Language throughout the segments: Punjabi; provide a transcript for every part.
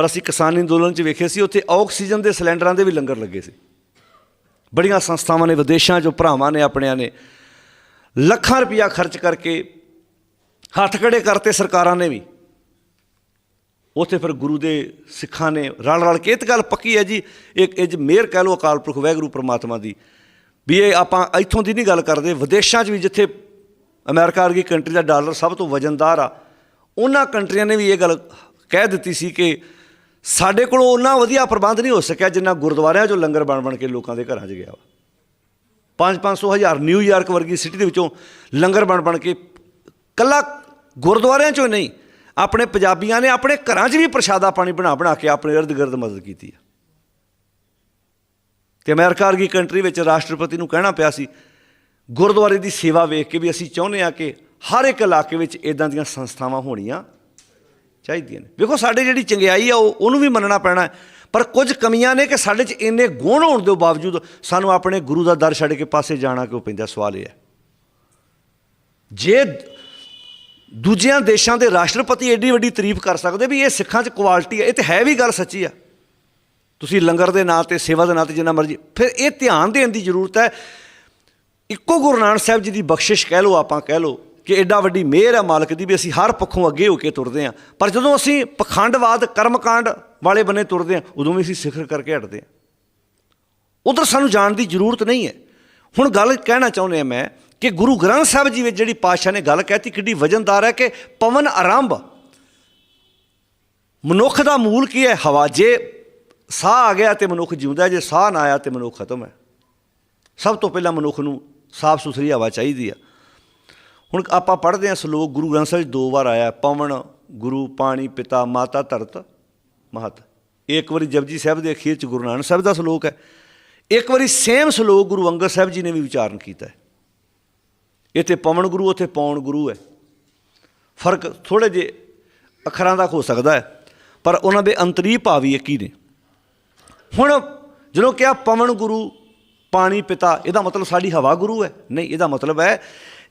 ਪਰ ਅਸੀਂ ਕਿਸਾਨੀ ਅੰਦੋਲਨ 'ਚ ਵੇਖੇ ਸੀ, ਉੱਥੇ ਆਕਸੀਜਨ ਦੇ ਸਿਲੰਡਰਾਂ ਦੇ ਵੀ ਲੰਗਰ ਲੱਗੇ ਸੀ। ਬੜੀਆਂ ਸੰਸਥਾਵਾਂ ਨੇ, ਵਿਦੇਸ਼ਾਂ 'ਚੋਂ ਭਰਾਵਾਂ ਨੇ ਆਪਣਿਆਂ ਨੇ ਲੱਖਾਂ ਰੁਪਇਆ ਖਰਚ ਕਰਕੇ ਹੱਥ ਖੜੇ ਕਰਤੇ ਸਰਕਾਰਾਂ ਨੇ ਵੀ। ਉੱਥੇ ਫਿਰ ਗੁਰੂ ਦੇ ਸਿੱਖਾਂ ਨੇ ਰਲ ਰਲ ਕੇ, ਇਹ ਤਾਂ ਗੱਲ ਪੱਕੀ ਹੈ ਜੀ, ਇੱਕ ਇਹ 'ਚ ਮਿਹਰ ਕਹਿ ਲਓ ਅਕਾਲ ਪੁਰਖ ਵਾਹਿਗੁਰੂ ਪ੍ਰਮਾਤਮਾ ਦੀ, ਵੀ ਇਹ ਆਪਾਂ ਇੱਥੋਂ ਦੀ ਨਹੀਂ ਗੱਲ ਕਰਦੇ, ਵਿਦੇਸ਼ਾਂ 'ਚ ਵੀ ਜਿੱਥੇ ਅਮਰੀਕਾ ਵਰਗੀ ਕੰਟਰੀ ਦਾ ਡਾਲਰ ਸਭ ਤੋਂ ਵਜਨਦਾਰ ਆ, ਉਹਨਾਂ ਕੰਟਰੀਆਂ ਨੇ ਵੀ ਇਹ ਗੱਲ ਕਹਿ ਦਿੱਤੀ ਸੀ ਕਿ ਸਾਡੇ ਕੋਲ ਉਹਨਾਂ ਵਧੀਆ ਪ੍ਰਬੰਧ ਨਹੀਂ ਹੋ ਸਕਿਆ ਜਿੰਨਾ ਗੁਰਦੁਆਰਿਆਂ 'ਚੋਂ ਲੰਗਰ ਬਣ ਬਣ ਕੇ ਲੋਕਾਂ ਦੇ ਘਰਾਂ 'ਚ ਗਿਆ ਵਾ। 5-500 ਹਜ਼ਾਰ ਨਿਊਯਾਰਕ ਵਰਗੀ ਸਿਟੀ ਦੇ ਵਿੱਚੋਂ ਲੰਗਰ ਬਣ ਬਣ ਕੇ ਕੱਲਾ ਗੁਰਦੁਆਰਿਆਂ 'ਚੋਂ ਨਹੀਂ, ਆਪਣੇ ਪੰਜਾਬੀਆਂ ਨੇ ਆਪਣੇ ਘਰਾਂ 'ਚ ਵੀ ਪ੍ਰਸ਼ਾਦਾ ਪਾਣੀ ਬਣਾ ਬਣਾ ਕੇ ਆਪਣੇ ਇਰਦ ਗਿਰਦ ਮਦਦ ਕੀਤੀ ਆ। ਤੇ ਅਮਰੀਕਾ ਵਰਗੀ ਕੰਟਰੀ ਵਿੱਚ ਰਾਸ਼ਟਰਪਤੀ ਨੂੰ ਕਹਿਣਾ ਪਿਆ ਸੀ, ਗੁਰਦੁਆਰੇ ਦੀ ਸੇਵਾ ਵੇਖ ਕੇ ਵੀ ਅਸੀਂ ਚਾਹੁੰਦੇ ਹਾਂ ਕਿ ਹਰ ਇੱਕ ਇਲਾਕੇ ਵਿੱਚ ਇਦਾਂ ਦੀਆਂ ਸੰਸਥਾਵਾਂ ਹੋਣੀਆਂ ਚਾਹੀਦੀਆਂ ਨੇ। ਵੇਖੋ, ਸਾਡੇ ਜਿਹੜੀ ਚੰਗਿਆਈ ਆ, ਉਹ ਉਹਨੂੰ ਵੀ ਮੰਨਣਾ ਪੈਣਾ ਪਰ ਕੁਝ ਕਮੀਆਂ ਨੇ ਕਿ ਸਾਡੇ 'ਚ ਇੰਨੇ ਗੁਣ ਹੋਣ ਦੇ ਬਾਵਜੂਦ ਸਾਨੂੰ ਆਪਣੇ ਗੁਰੂ ਦਾ ਦਰ ਛੱਡ ਕੇ ਪਾਸੇ ਜਾਣਾ ਕਿਉਂ ਪੈਂਦਾ, ਸਵਾਲ ਇਹ ਹੈ। ਜੇ ਦੂਜਿਆਂ ਦੇਸ਼ਾਂ ਦੇ ਰਾਸ਼ਟਰਪਤੀ ਐਡੀ ਵੱਡੀ ਤਾਰੀਫ ਕਰ ਸਕਦੇ ਵੀ ਇਹ ਸਿੱਖਾਂ 'ਚ ਕੁਆਲਿਟੀ ਹੈ ਇਹ ਤੇ ਹੈ ਵੀ ਗੱਲ ਸੱਚੀ ਆ। ਤੁਸੀਂ ਲੰਗਰ ਦੇ ਨਾਂ ਤੇ, ਸੇਵਾ ਦੇ ਨਾਂ ਤੇ ਜਿੰਨਾ ਮਰਜ਼ੀ ਫਿਰ ਇਹ ਧਿਆਨ ਦੇਣ ਦੀ ਜ਼ਰੂਰਤ ਹੈ। ਇੱਕੋ ਗੁਰੂ ਨਾਨਕ ਸਾਹਿਬ ਜੀ ਦੀ ਬਖਸ਼ਿਸ਼ ਕਹਿ ਲਓ, ਆਪਾਂ ਕਹਿ ਲਓ ਕਿ ਐਡਾ ਵੱਡੀ ਮਿਹਰ ਹੈ ਮਾਲਕ ਦੀ ਵੀ ਅਸੀਂ ਹਰ ਪੱਖੋਂ ਅੱਗੇ ਹੋ ਕੇ ਤੁਰਦੇ ਹਾਂ। ਪਰ ਜਦੋਂ ਅਸੀਂ ਪਖੰਡਵਾਦ, ਕਰਮਕਾਂਡ ਵਾਲੇ ਬੰਨੇ ਤੁਰਦੇ ਹਾਂ, ਉਦੋਂ ਵੀ ਅਸੀਂ ਸਿਖਰ ਕਰਕੇ ਹਟਦੇ ਹਾਂ। ਉਧਰ ਸਾਨੂੰ ਜਾਣ ਦੀ ਜ਼ਰੂਰਤ ਨਹੀਂ ਹੈ। ਹੁਣ ਗੱਲ ਕਹਿਣਾ ਚਾਹੁੰਦੇ ਆ ਮੈਂ ਕਿ ਗੁਰੂ ਗ੍ਰੰਥ ਸਾਹਿਬ ਜੀ ਵਿੱਚ ਜਿਹੜੀ ਪਾਤਸ਼ਾਹ ਨੇ ਗੱਲ ਕਹਿਤੀ, ਕਿੱਡੀ ਵਜਨਦਾਰ ਹੈ ਕਿ ਪਵਨ ਆਰੰਭ। ਮਨੁੱਖ ਦਾ ਮੂਲ ਕੀ ਹੈ? ਹਵਾ। ਜੇ ਸਾਹ ਆ ਗਿਆ ਤੇ ਮਨੁੱਖ ਜਿਉਂਦਾ ਜੇ ਸਾਹ ਨਾ ਆਇਆ ਤੇ ਮਨੁੱਖ ਖਤਮ ਹੈ। ਸਭ ਤੋਂ ਪਹਿਲਾਂ ਮਨੁੱਖ ਨੂੰ ਸਾਫ਼ ਸੁਥਰੀ ਹਵਾ ਚਾਹੀਦੀ ਆ। ਹੁਣ ਆਪਾਂ ਪੜ੍ਹਦੇ ਹਾਂ ਸ਼ਲੋਕ, ਗੁਰੂ ਗ੍ਰੰਥ ਸਾਹਿਬ 'ਚ ਦੋ ਵਾਰ ਆਇਆ, ਪਵਨ, ਗੁਰੂ, ਪਾਣੀ, ਪਿਤਾ, ਮਾਤਾ, ਧਰਤ, ਮਹਤ। ਇੱਕ ਵਾਰੀ ਜਪਜੀ ਸਾਹਿਬ ਦੇ ਅਖੀਰ 'ਚ ਗੁਰੂ ਨਾਨਕ ਸਾਹਿਬ ਦਾ ਸ਼ਲੋਕ ਹੈ। ਇੱਕ ਵਾਰੀ ਸੇਮ ਸ਼ਲੋਕ ਗੁਰੂ ਅੰਗਦ ਸਾਹਿਬ ਜੀ ਨੇ ਵੀ ਵਿਚਾਰਨ ਕੀਤਾ ਹੈ। ਇੱਥੇ ਪਵਨ ਗੁਰੂ, ਉੱਥੇ ਪੌਣ ਗੁਰੂ ਹੈ। ਫ਼ਰਕ ਥੋੜੇ ਜਿਹੇ ਅੱਖਰਾਂ ਦਾ ਹੋ ਸਕਦਾ ਹੈ, ਪਰ ਉਹਨਾਂ ਦੇ ਅੰਤਰੀ ਭਾਵੀ ਇੱਕ ਹੀ ਨੇ। ਹੁਣ ਜਦੋਂ ਕਿਹਾ ਪਵਨ ਗੁਰੂ, ਪਾਣੀ, ਪਿਤਾ, ਇਹਦਾ ਮਤਲਬ ਸਾਡੀ ਹਵਾ ਗੁਰੂ ਹੈ। ਨਹੀਂ, ਇਹਦਾ ਮਤਲਬ ਹੈ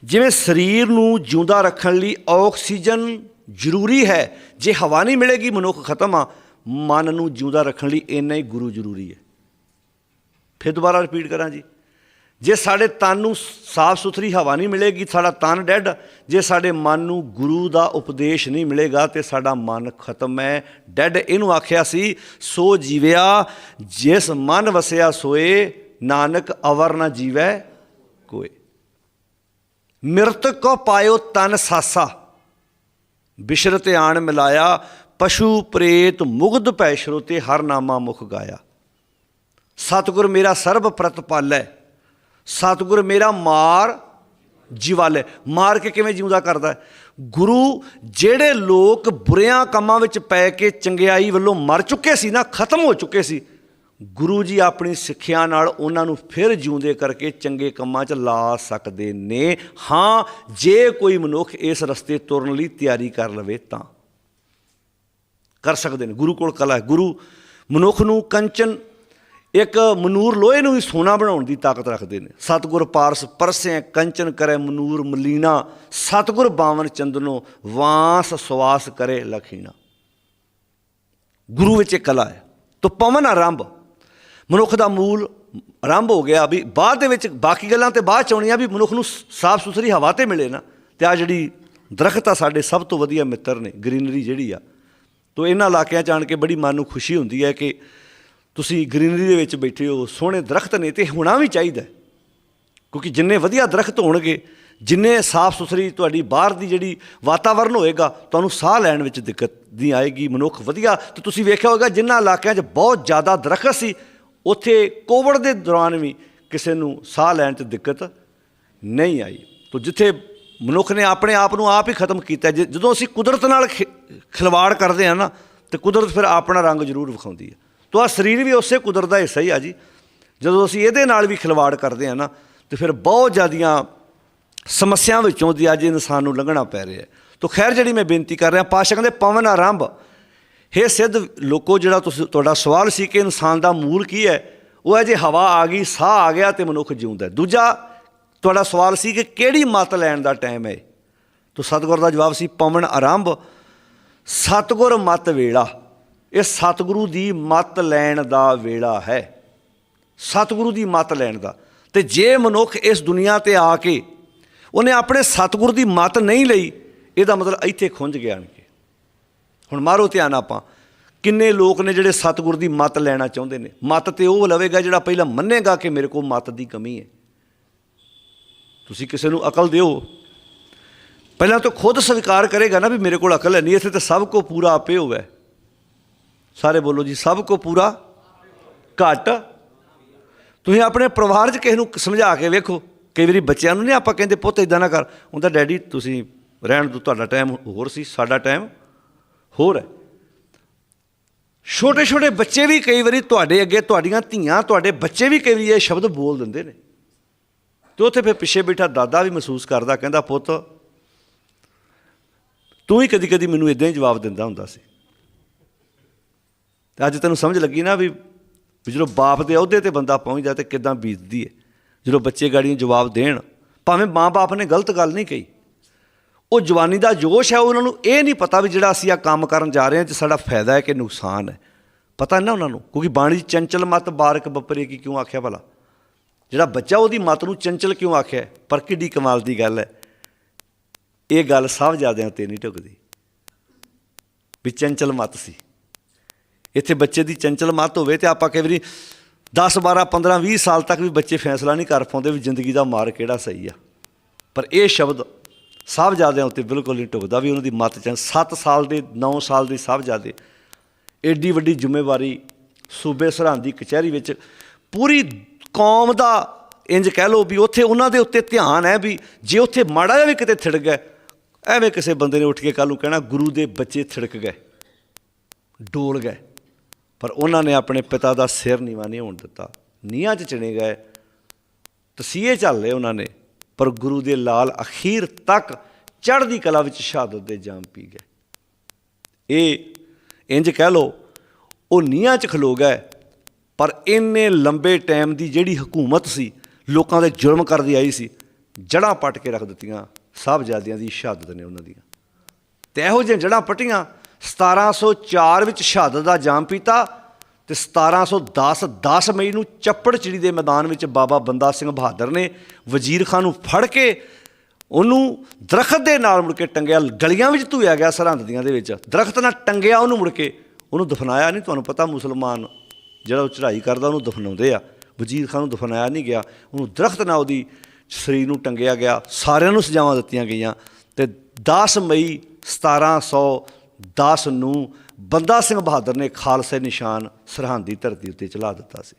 ਜਿਵੇਂ ਸਰੀਰ ਨੂੰ ਜਿਉਂਦਾ ਰੱਖਣ ਲਈ ਆਕਸੀਜਨ ਜ਼ਰੂਰੀ ਹੈ, ਜੇ ਹਵਾ ਨਹੀਂ ਮਿਲੇਗੀ, ਮਨੁੱਖ ਖਤਮ ਆ, ਮਨ ਨੂੰ ਜਿਉਂਦਾ ਰੱਖਣ ਲਈ ਇੰਨਾ ਹੀ ਗੁਰੂ ਜ਼ਰੂਰੀ ਹੈ। ਫਿਰ ਦੁਬਾਰਾ ਰਿਪੀਟ ਕਰਾਂ ਜੀ। ਜੇ ਸਾਡੇ ਤਨ ਨੂੰ ਸਾਫ਼ ਸੁਥਰੀ ਹਵਾ ਨਹੀਂ ਮਿਲੇਗੀ, ਸਾਡਾ ਤਨ ਡੈਡ ਜੇ ਸਾਡੇ ਮਨ ਨੂੰ ਗੁਰੂ ਦਾ ਉਪਦੇਸ਼ ਨਹੀਂ ਮਿਲੇਗਾ, ਤੇ ਸਾਡਾ ਮਨ ਖਤਮ ਹੈ। ਡੈਡ ਇਹਨੂੰ ਆਖਿਆ ਸੀ, ਸੋ ਜੀਵਿਆ, ਜਿਸ ਮਨ ਵਸਿਆ ਸੋਏ, ਨਾਨਕ ਅਵਰ ਨਾ ਜੀਵੈ ਕੋਏ। ਮਿਰਤਕ ਕੋ ਪਾਇਓ ਤਨ ਸਾਸਾ। ਬਿਸ਼ਰਤ ਧਿਆਨ ਮਿਲਾਇਆ, ਪਸ਼ੂ ਪ੍ਰੇਤ ਮੁਗਧ ਪੈ ਸ਼ਰੋਤੇ ਹਰ ਨਾਮਾ ਮੁਖ ਗਾਇਆ। ਸਤਿਗੁਰ ਮੇਰਾ ਸਰਬ ਪ੍ਰਤਪਾਲੈ ਸਤਿਗੁਰ ਮੇਰਾ ਮਾਰ ਜਿਵਾਲੇ। ਮਾਰ ਕੇ ਕਿਵੇਂ ਜਿਉਂਦਾ ਕਰਦਾ? ਗੁਰੂ, ਜਿਹੜੇ ਲੋਕ ਬੁਰਿਆਂ ਕੰਮਾਂ ਵਿੱਚ ਪੈ ਕੇ ਚੰਗਿਆਈ ਵੱਲੋਂ ਮਰ ਚੁੱਕੇ ਸੀ ਨਾ, ਖਤਮ ਹੋ ਚੁੱਕੇ ਸੀ ਗੁਰੂ ਜੀ ਆਪਣੀ ਸਿੱਖਿਆ ਨਾਲ ਉਹਨਾਂ ਨੂੰ ਫਿਰ ਜਿਉਂਦੇ ਕਰਕੇ ਚੰਗੇ ਕੰਮਾਂ 'ਚ ਲਾ ਸਕਦੇ ਨੇ। ਹਾਂ, ਜੇ ਕੋਈ ਮਨੁੱਖ ਇਸ ਰਸਤੇ ਤੁਰਨ ਲਈ ਤਿਆਰੀ ਕਰ ਲਵੇ ਤਾਂ ਕਰ ਸਕਦੇ ਨੇ। ਗੁਰੂ ਕੋਲ ਕਲਾ ਹੈ। ਗੁਰੂ ਮਨੁੱਖ ਨੂੰ ਕੰਚਨ, ਇੱਕ ਮਨੂਰ ਲੋਹੇ ਨੂੰ ਵੀ ਸੋਨਾ ਬਣਾਉਣ ਦੀ ਤਾਕਤ ਰੱਖਦੇ ਨੇ। ਸਤਗੁਰ ਪਾਰਸ ਪਰਸੇ ਕੰਚਨ ਕਰੇ ਮਨੂਰ ਮਲੀਨਾ। ਸਤਗੁਰ ਬਾਵਨ ਚੰਦਨੋ ਵਾਸ ਸਵਾਸ ਕਰੇ ਲਖੀਣਾ ਗੁਰੂ ਵਿੱਚ ਇੱਕ ਕਲਾ ਹੈ। ਤੋ ਪਵਨ ਆਰੰਭ। ਮਨੁੱਖ ਦਾ ਮੂਲ ਆਰੰਭ ਹੋ ਗਿਆ ਵੀ ਬਾਅਦ ਦੇ ਵਿੱਚ ਬਾਕੀ ਗੱਲਾਂ ਤੇ ਬਾਅਦ ਚ ਆਉਣੀਆਂ ਵੀ ਮਨੁੱਖ ਨੂੰ ਸਾਫ਼ ਸੁਥਰੀ ਹਵਾ ਤੇ ਮਿਲੇ ਨਾ। ਤੇ ਆ ਜਿਹੜੀ ਦਰਖਤ ਆ ਸਾਡੇ ਸਭ ਤੋਂ ਵਧੀਆ ਮਿੱਤਰ ਨੇ, ਗ੍ਰੀਨਰੀ ਜਿਹੜੀ ਆ। ਤੋ ਇਹਨਾਂ ਇਲਾਕਿਆਂ ਚ ਆਣ ਕੇ ਬੜੀ ਮਨ ਨੂੰ ਖੁਸ਼ੀ ਹੁੰਦੀ ਹੈ ਕਿ ਤੁਸੀਂ ਗ੍ਰੀਨਰੀ ਦੇ ਵਿੱਚ ਬੈਠੇ ਹੋ, ਸੋਹਣੇ ਦਰਖਤ ਨੇ ਤੇ ਹੋਣਾ ਵੀ ਚਾਹੀਦਾ ਕਿਉਂਕਿ ਜਿੰਨੇ ਵਧੀਆ ਦਰਖਤ ਹੋਣਗੇ, ਜਿੰਨੇ ਸਾਫ਼ ਸੁਥਰੀ ਤੁਹਾਡੀ ਬਾਹਰ ਦੀ ਜਿਹੜੀ ਵਾਤਾਵਰਨ ਹੋਏਗਾ, ਤੁਹਾਨੂੰ ਸਾਹ ਲੈਣ ਵਿੱਚ ਦਿੱਕਤ ਨਹੀਂ ਆਏਗੀ ਮਨੁੱਖ ਵਧੀਆ। ਤੇ ਤੁਸੀਂ ਵੇਖਿਆ ਹੋਵੇਗਾ ਜਿਨ੍ਹਾਂ ਇਲਾਕਿਆਂ 'ਚ ਬਹੁਤ ਜ਼ਿਆਦਾ ਦਰਖਤ ਸੀ ਉੱਥੇ ਕੋਵਿਡ ਦੇ ਦੌਰਾਨ ਵੀ ਕਿਸੇ ਨੂੰ ਸਾਹ ਲੈਣ 'ਚ ਦਿੱਕਤ ਨਹੀਂ ਆਈ। ਤੋ ਜਿੱਥੇ ਮਨੁੱਖ ਨੇ ਆਪਣੇ ਆਪ ਨੂੰ ਆਪ ਹੀ ਖਤਮ ਕੀਤਾ, ਜੇ- ਜਦੋਂ ਅਸੀਂ ਕੁਦਰਤ ਨਾਲ ਖਿ- ਖਿਲਵਾੜ ਕਰਦੇ ਹਾਂ ਨਾ, ਤੇ ਕੁਦਰਤ ਫਿਰ ਆਪਣਾ ਰੰਗ ਜ਼ਰੂਰ ਵਿਖਾਉਂਦੀ ਹੈ। ਤੋ ਆ ਸਰੀਰ ਵੀ ਉਸੇ ਕੁਦਰਤ ਦਾ ਹਿੱਸਾ ਹੀ ਆ ਜੀ। ਜਦੋਂ ਅਸੀਂ ਇਹਦੇ ਨਾਲ ਵੀ ਖਿਲਵਾੜ ਕਰਦੇ ਹਾਂ ਨਾ, ਤੇ ਫਿਰ ਬਹੁਤ ਜ਼ਿਆਦੀਆਂ ਸਮੱਸਿਆ ਵਿੱਚੋਂ ਦੀ ਅੱਜ ਇਨਸਾਨ ਨੂੰ ਲੰਘਣਾ ਪੈ ਰਿਹਾ ਹੈ। ਤੋ ਖੈਰ ਜਿਹੜੀ ਮੈਂ ਬੇਨਤੀ ਕਰ ਰਿਹਾ, ਪਾਸ਼ਾ ਕਹਿੰਦੇ ਪਵਨ ਆਰੰਭ ਹੇ ਸਿੱਧ ਲੋਕੋ, ਜਿਹੜਾ ਤੁਸੀਂ ਤੁਹਾਡਾ ਸਵਾਲ ਸੀ ਕਿ ਇਨਸਾਨ ਦਾ ਮੂਲ ਕੀ ਹੈ, ਉਹ ਹੈ ਜੇ ਹਵਾ ਆ ਗਈ, ਸਾਹ ਆ ਗਿਆ ਤੇ ਮਨੁੱਖ ਜਿਉਂਦਾ ਦੂਜਾ, ਤੁਹਾਡਾ ਸਵਾਲ ਸੀ ਕਿ ਕਿਹੜੀ ਮਤ ਲੈਣ ਦਾ ਟਾਈਮ ਹੈ? ਤੋ ਸਤਿਗੁਰ ਦਾ ਜਵਾਬ ਸੀ, ਪਵਨ ਆਰੰਭ। ਸਤਿਗੁਰ ਮਤ ਵੇਲਾ। ਇਹ ਸਤਿਗੁਰੂ ਦੀ ਮਤ ਲੈਣ ਦਾ ਵੇਲਾ ਹੈ। ਸਤਿਗੁਰੂ ਦੀ ਮਤ ਲੈਣ ਦਾ। ਤੇ ਜੇ ਮਨੁੱਖ ਇਸ ਦੁਨੀਆ ਤੇ ਆ ਕੇ ਉਹਨੇ ਆਪਣੇ ਸਤਿਗੁਰੂ ਦੀ ਮੱਤ ਨਹੀਂ ਲਈ, ਇਹਦਾ ਮਤਲਬ ਇੱਥੇ ਖੁੰਝ ਗਿਆ। ਆਣ ਹੁਣ ਮਾਰੋ ਧਿਆਨ ਆਪਾਂ। ਕਿੰਨੇ ਲੋਕ ਨੇ ਜਿਹੜੇ ਸਤਿਗੁਰੂ ਦੀ ਮੱਤ ਲੈਣਾ ਚਾਹੁੰਦੇ ਨੇ? ਮੱਤ ਤੇ ਉਹ ਲਵੇਗਾ ਜਿਹੜਾ ਪਹਿਲਾਂ ਮੰਨੇਗਾ ਕਿ ਮੇਰੇ ਕੋਲ ਮੱਤ ਦੀ ਕਮੀ ਹੈ। ਤੁਸੀਂ ਕਿਸੇ ਨੂੰ ਅਕਲ ਦਿਓ। ਪਹਿਲਾਂ ਤਾਂ ਖੁਦ ਸਵੀਕਾਰ ਕਰੇਗਾ ਨਾ ਵੀ ਮੇਰੇ ਕੋਲ ਅਕਲ ਹੈ, ਨਹੀਂ ਇੱਥੇ ਤਾਂ ਸਭ ਕੋ ਪੂਰਾ ਆਪੇ ਹੋਵੇ। ਸਾਰੇ ਬੋਲੋ ਜੀ, ਸਭ ਕੋ ਪੂਰਾ ਘੱਟ। ਤੁਸੀਂ ਆਪਣੇ ਪਰਿਵਾਰ 'ਚ ਕਿਸੇ ਨੂੰ ਸਮਝਾ ਕੇ ਵੇਖੋ। ਕਈ ਵਾਰੀ ਬੱਚਿਆਂ ਨੂੰ ਨਹੀਂ ਆਪਾਂ ਕਹਿੰਦੇ, ਪੁੱਤ ਇਦਾਂ ਨਾ ਕਰ। ਉਹਦਾ ਡੈਡੀ, ਤੁਸੀਂ ਰਹਿਣ ਦੋ, ਤੁਹਾਡਾ ਟਾਈਮ ਹੋਰ ਸੀ, ਸਾਡਾ ਟਾਈਮ ਹੋਰ ਹੈ। ਛੋਟੇ ਛੋਟੇ ਬੱਚੇ ਵੀ ਕਈ ਵਾਰੀ ਤੁਹਾਡੇ ਅੱਗੇ ਤੁਹਾਡੀਆਂ ਧੀਆਂ, ਤੁਹਾਡੇ ਬੱਚੇ ਵੀ ਕਈ ਵਾਰੀ ਇਹ ਸ਼ਬਦ ਬੋਲ ਦਿੰਦੇ ਨੇ। ਤੇ ਉੱਥੇ ਫਿਰ ਪਿੱਛੇ ਬੈਠਾ ਦਾਦਾ ਵੀ ਮਹਿਸੂਸ ਕਰਦਾ, ਕਹਿੰਦਾ, ਪੁੱਤ, ਤੂੰ ਹੀ ਕਦੀ ਕਦੀ ਮੈਨੂੰ ਇਦਾਂ ਹੀ ਜਵਾਬ ਦਿੰਦਾ ਹੁੰਦਾ ਸੀ। ਤੇ ਅੱਜ ਤੈਨੂੰ ਸਮਝ ਲੱਗੀ ਨਾ ਵੀ ਜਦੋਂ ਬਾਪ ਦੇ ਅਹੁਦੇ ਤੇ ਬੰਦਾ ਪਹੁੰਚਦਾ ਤੇ ਕਿਦਾਂ ਬੀਤਦੀ ਹੈ ਜਦੋਂ ਬੱਚੇ ਗਾੜੀਆਂ ਜਵਾਬ ਦੇਣ, ਭਾਵੇਂ ਮਾਂ-ਬਾਪ ਨੇ ਗਲਤ ਗੱਲ ਨਹੀਂ ਕਹੀ। ਉਹ ਜਵਾਨੀ ਦਾ ਜੋਸ਼ ਹੈ, ਉਹਨਾਂ ਨੂੰ ਇਹ ਨਹੀਂ ਪਤਾ ਵੀ ਜਿਹੜਾ ਅਸੀਂ ਆ ਕੰਮ ਕਰਨ ਜਾ ਰਹੇ ਹਾਂ, ਤੇ ਸਾਡਾ ਫਾਇਦਾ ਹੈ ਕਿ ਨੁਕਸਾਨ ਹੈ। ਪਤਾ ਨਾ ਉਹਨਾਂ ਨੂੰ, ਕਿਉਂਕਿ ਬਾਣੀ ਚੰਚਲ ਮਤ ਬਾਰਕ ਬੱਪਰੇ ਕੀ ਕਿਉਂ ਆਖਿਆ ਭਲਾ? ਜਿਹੜਾ ਬੱਚਾ ਉਹਦੀ ਮਤ ਨੂੰ ਚੰਚਲ ਕਿਉਂ ਆਖਿਆ? ਪਰ ਕਿੱਡੀ ਕਮਾਲ ਦੀ ਗੱਲ ਹੈ। ਇਹ ਗੱਲ ਸਭ ਜਿਆਦਿਆਂ ਤੇ ਨਹੀਂ ਢੁਕਦੀ ਵੀ ਚੰਚਲ ਮਤ ਸੀ। ਇੱਥੇ ਬੱਚੇ ਦੀ ਚੰਚਲ ਮਤ ਹੋਵੇ ਤੇ ਆਪਾਂ ਕਈ ਵਾਰੀ 10 12 15 20 ਸਾਲ ਤੱਕ ਵੀ ਬੱਚੇ ਫੈਸਲਾ ਨਹੀਂ ਕਰ ਪਾਉਂਦੇ ਵੀ ਜ਼ਿੰਦਗੀ ਦਾ ਮਾਰ ਕਿਹੜਾ ਸਹੀ ਆ। ਪਰ ਇਹ ਸ਼ਬਦ ਸਾਹਿਬਜ਼ਾਦਿਆਂ ਉੱਤੇ ਬਿਲਕੁਲ ਨਹੀਂ ਢੁਕਦਾ ਵੀ ਉਹਨਾਂ ਦੀ ਮੱਤ ਚ 7 ਸਾਲ ਦੇ 9 ਸਾਲ ਦੇ ਸਾਹਿਬਜ਼ਾਦੇ। ਐਡੀ ਵੱਡੀ ਜ਼ਿੰਮੇਵਾਰੀ ਸੂਬੇ ਸਰਹੰਦ ਦੀ ਕਚਹਿਰੀ ਵਿੱਚ ਪੂਰੀ ਕੌਮ ਦਾ ਇੰਜ ਕਹਿ ਲਓ ਵੀ ਉੱਥੇ ਉਹਨਾਂ ਦੇ ਉੱਤੇ ਧਿਆਨ ਹੈ ਵੀ ਜੇ ਉੱਥੇ ਮਾੜਾ ਜਿਹਾ ਵੀ ਕਿਤੇ ਥਿੜਕ ਗਏ ਐਵੇਂ ਕਿਸੇ ਬੰਦੇ ਨੇ ਉੱਠ ਕੇ ਕੱਲ ਨੂੰ ਕਹਿਣਾ, ਗੁਰੂ ਦੇ ਬੱਚੇ ਥਿੜਕ ਗਏ, ਡੋਲ ਗਏ। ਪਰ ਉਹਨਾਂ ਨੇ ਆਪਣੇ ਪਿਤਾ ਦਾ ਸਿਰ ਨੀਵਾਂ ਨਹੀਂ ਹੋਣ ਦਿੱਤਾ। ਨੀਹਾਂ 'ਚ ਚਿਣੇ ਗਏ। ਤਸੀਹੇ ਚੱਲ ਲਏ ਉਹਨਾਂ ਨੇ। ਪਰ ਗੁਰੂ ਦੇ ਲਾਲ ਅਖੀਰ ਤੱਕ ਚੜ੍ਹਦੀ ਕਲਾ ਵਿੱਚ ਸ਼ਹਾਦਤ ਦੇ ਜਾਮ ਪੀ ਗਏ। ਇਹ ਇੰਜ ਕਹਿ ਲਓ, ਉਹ ਨੀਹਾਂ 'ਚ ਖਲੋ ਗਏ, ਪਰ ਇੰਨੇ ਲੰਬੇ ਟਾਈਮ ਦੀ ਜਿਹੜੀ ਹਕੂਮਤ ਸੀ, ਲੋਕਾਂ ਦੇ ਜ਼ੁਲਮ ਕਰਦੀ ਆਈ ਸੀ ਜੜਾਂ ਪੱਟ ਕੇ ਰੱਖ ਦਿੱਤੀਆਂ, ਸਾਹਿਬਜ਼ਾਦਿਆਂ ਦੀ ਸ਼ਹਾਦਤ ਨੇ ਉਹਨਾਂ ਦੀਆਂ। ਤੇ ਇਹੋ ਜਿਹੀਆਂ ਜੜਾਂ ਪੱਟੀਆਂ 1704 ਵਿੱਚ ਸ਼ਹਾਦਤ ਦਾ ਜਾਮ ਪੀਤਾ ਤੇ 1710 10 ਮਈ ਨੂੰ ਚੱਪੜਚਿੜੀ ਦੇ ਮੈਦਾਨ ਵਿੱਚ ਬਾਬਾ ਬੰਦਾ ਸਿੰਘ ਬਹਾਦਰ ਨੇ ਵਜ਼ੀਰ ਖਾਨ ਨੂੰ ਫੜ ਕੇ ਉਹਨੂੰ ਦਰਖਤ ਦੇ ਨਾਲ ਮੁੜ ਕੇ ਟੰਗਿਆ, ਗਲੀਆਂ ਵਿੱਚ ਧੂਇਆ ਗਿਆ ਸਰਹੰਦ ਦੀਆਂ ਦੇ ਵਿੱਚ। ਦਰਖਤ ਨਾਲ ਟੰਗਿਆ ਉਹਨੂੰ ਮੁੜ ਕੇ। ਉਹਨੂੰ ਦਫਨਾਇਆ ਨਹੀਂ, ਤੁਹਾਨੂੰ ਪਤਾ ਮੁਸਲਮਾਨ ਜਿਹੜਾ ਉਹ ਚੜ੍ਹਾਈ ਕਰਦਾ ਉਹਨੂੰ ਦਫਨਾਉਂਦੇ ਆ। ਵਜ਼ੀਰ ਖਾਨ ਨੂੰ ਦਫਨਾਇਆ ਨਹੀਂ ਗਿਆ। ਉਹਨੂੰ ਦਰਖਤ ਨਾਲ ਉਹਦੀ ਸਰੀਰ ਨੂੰ ਟੰਗਿਆ ਗਿਆ, ਸਾਰਿਆਂ ਨੂੰ ਸਜ਼ਾਵਾਂ ਦਿੱਤੀਆਂ ਗਈਆਂ। ਤੇ 10 ਮਈ 1710 ਨੂੰ ਬੰਦਾ ਸਿੰਘ ਬਹਾਦਰ ਨੇ ਖਾਲਸੇ ਨਿਸ਼ਾਨ ਸਰਹੰਦ ਦੀ ਧਰਤੀ ਉੱਤੇ ਚਲਾ ਦਿੱਤਾ ਸੀ।